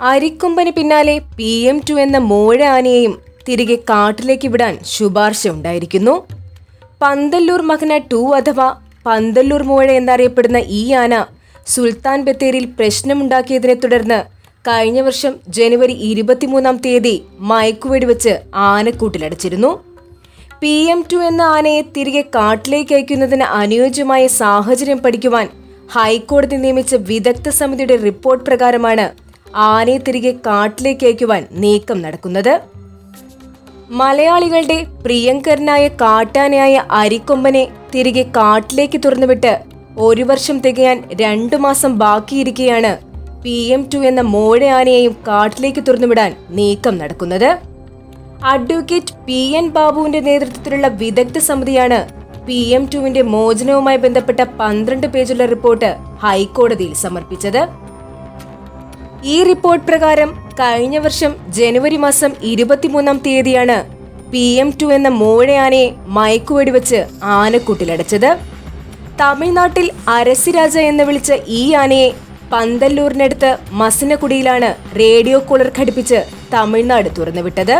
അരിക്കൊമ്പന് പിന്നാലെ P M two എന്ന മോഴ ആനയെയും തിരികെ കാട്ടിലേക്ക് വിടാൻ ശുപാർശ ഉണ്ടായിരിക്കുന്നു. പന്തല്ലൂർ മകന ടു അഥവാ പന്തല്ലൂർ മോഴ എന്നറിയപ്പെടുന്ന ഈ ആന സുൽത്താൻ ബത്തേരിയിൽ പ്രശ്നമുണ്ടാക്കിയതിനെ തുടർന്ന് കഴിഞ്ഞ വർഷം ജനുവരി ഇരുപത്തിമൂന്നാം തീയതി മയക്കുവെടിവെച്ച് ആനക്കൂട്ടിലടച്ചിരുന്നു പി എം ടു എന്ന ആനയെ തിരികെ കാട്ടിലേക്ക് അയക്കുന്നതിന് അനുയോജ്യമായ സാഹചര്യം പഠിക്കുവാൻ ഹൈക്കോടതി നിയമിച്ച വിദഗ്ധ സമിതിയുടെ റിപ്പോർട്ട് പ്രകാരമാണ് ആനയെ തിരികെ കാട്ടിലേക്ക് അയക്കുവാൻ നീക്കം നടക്കുന്നത്. മലയാളികളുടെ പ്രിയങ്കരനായ കാട്ടാനയായ അരിക്കൊമ്പനെ തിരികെ കാട്ടിലേക്ക് തുറന്നുവിട്ട് ഒരു വർഷം തികയാൻ രണ്ടു മാസം ബാക്കിയിരിക്കെയാണ് പി എം ടു എന്ന മോഴ ആനയെയും കാട്ടിലേക്ക് തുറന്നുവിടാൻ നീക്കം നടക്കുന്നത്. അഡ്വക്കേറ്റ് പി എൻ ബാബുവിന്റെ നേതൃത്വത്തിലുള്ള വിദഗ്ധ സമിതിയാണ് പി എം ടുവിന്റെ മോചനവുമായി ബന്ധപ്പെട്ട പന്ത്രണ്ട് പേജുള്ള റിപ്പോർട്ട് ഹൈക്കോടതിയിൽ സമർപ്പിച്ചത്. ഈ റിപ്പോർട്ട് പ്രകാരം കഴിഞ്ഞ വർഷം ജനുവരി മാസം ഇരുപത്തിമൂന്നാം തീയതിയാണ് പി എം ടു എന്ന മോഴയാനയെ മയക്കുവെടിവെച്ച് ആനക്കൂട്ടിലടച്ചത്. തമിഴ്നാട്ടിൽ അരസിരാജ എന്ന് വിളിച്ച ഈ ആനയെ പന്തല്ലൂരിനടുത്ത് മസനക്കുടിയിലാണ് റേഡിയോ കോളർ ഘടിപ്പിച്ച് തമിഴ്നാട് തുറന്നുവിട്ടത്.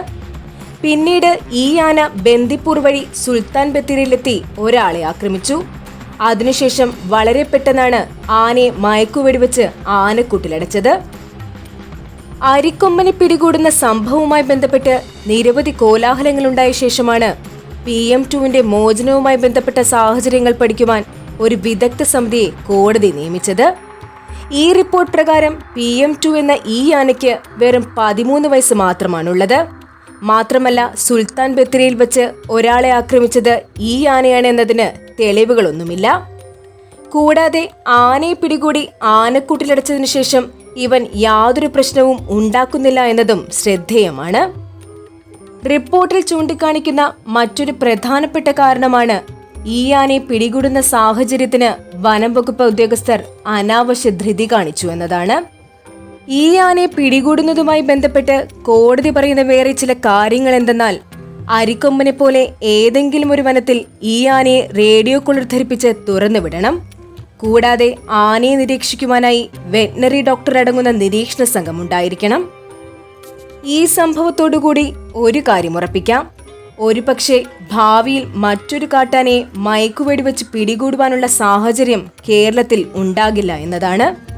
പിന്നീട് ഈ ആന ബന്ദിപ്പൂർ വഴി സുൽത്താൻ ബത്തേരിയിലെത്തി ഒരാളെ ആക്രമിച്ചു. അതിനുശേഷം വളരെ പെട്ടെന്നാണ് ആനയെ മയക്കുവെടിവെച്ച് ആനക്കൂട്ടിലടച്ചത്. അരിക്കൊമ്പനെ പിടികൂടുന്ന സംഭവവുമായി ബന്ധപ്പെട്ട് നിരവധി കോലാഹലങ്ങളുണ്ടായ ശേഷമാണ് പി എം ടുവിന്റെ മോചനവുമായി ബന്ധപ്പെട്ട സാഹചര്യങ്ങൾ പഠിക്കുവാൻ ഒരു വിദഗ്ധ സമിതിയെ കോടതി നിയമിച്ചത്. ഈ റിപ്പോർട്ട് പ്രകാരം പി എം ടു എന്ന ഈ ആനയ്ക്ക് വെറും പതിമൂന്ന് വയസ്സ് മാത്രമാണുള്ളത്. മാത്രമല്ല സുൽത്താൻ ബത്തേരിയിൽ വെച്ച് ഒരാളെ ആക്രമിച്ചത് ഈ ആനയാണ് എന്നതിന് തെളിവുകളൊന്നുമില്ല. കൂടാതെ ആനയെ പിടികൂടി ആനക്കൂട്ടിലടച്ചതിനു ശേഷം ഇവൻ യാതൊരു പ്രശ്നവും ഉണ്ടാക്കുന്നില്ല എന്നതും ശ്രദ്ധേയമാണ്. റിപ്പോർട്ടിൽ ചൂണ്ടിക്കാണിക്കുന്ന മറ്റൊരു പ്രധാനപ്പെട്ട കാരണമാണ് ഈ ആനയെ പിടികൂടുന്ന സാഹചര്യത്തിന് വനം വകുപ്പ് ഉദ്യോഗസ്ഥർ അനാവശ്യ ധൃതി കാണിച്ചു എന്നതാണ്. ഈ ആനയെ പിടികൂടുന്നതുമായി ബന്ധപ്പെട്ട് കോടതി പറയുന്ന വേറെ ചില കാര്യങ്ങൾ എന്തെന്നാൽ അരിക്കൊമ്പനെ പോലെ ഏതെങ്കിലും ഒരു വനത്തിൽ ഈ ആനയെ റേഡിയോ കുളിർ ധരിപ്പിച്ച് തുറന്നുവിടണം. കൂടാതെ ആനയെ നിരീക്ഷിക്കുവാനായി വെറ്റിനറി ഡോക്ടർ അടങ്ങുന്ന നിരീക്ഷണ സംഘം ഉണ്ടായിരിക്കണം. ഈ സംഭവത്തോടുകൂടി ഒരു കാര്യം ഉറപ്പിക്കാം. ഒരുപക്ഷെ ഭാവിയിൽ മറ്റൊരു കാട്ടാനയെ മയക്കുവെടിവെച്ച് പിടികൂടുവാനുള്ള സാഹചര്യം കേരളത്തിൽ ഉണ്ടാകില്ല എന്നതാണ്.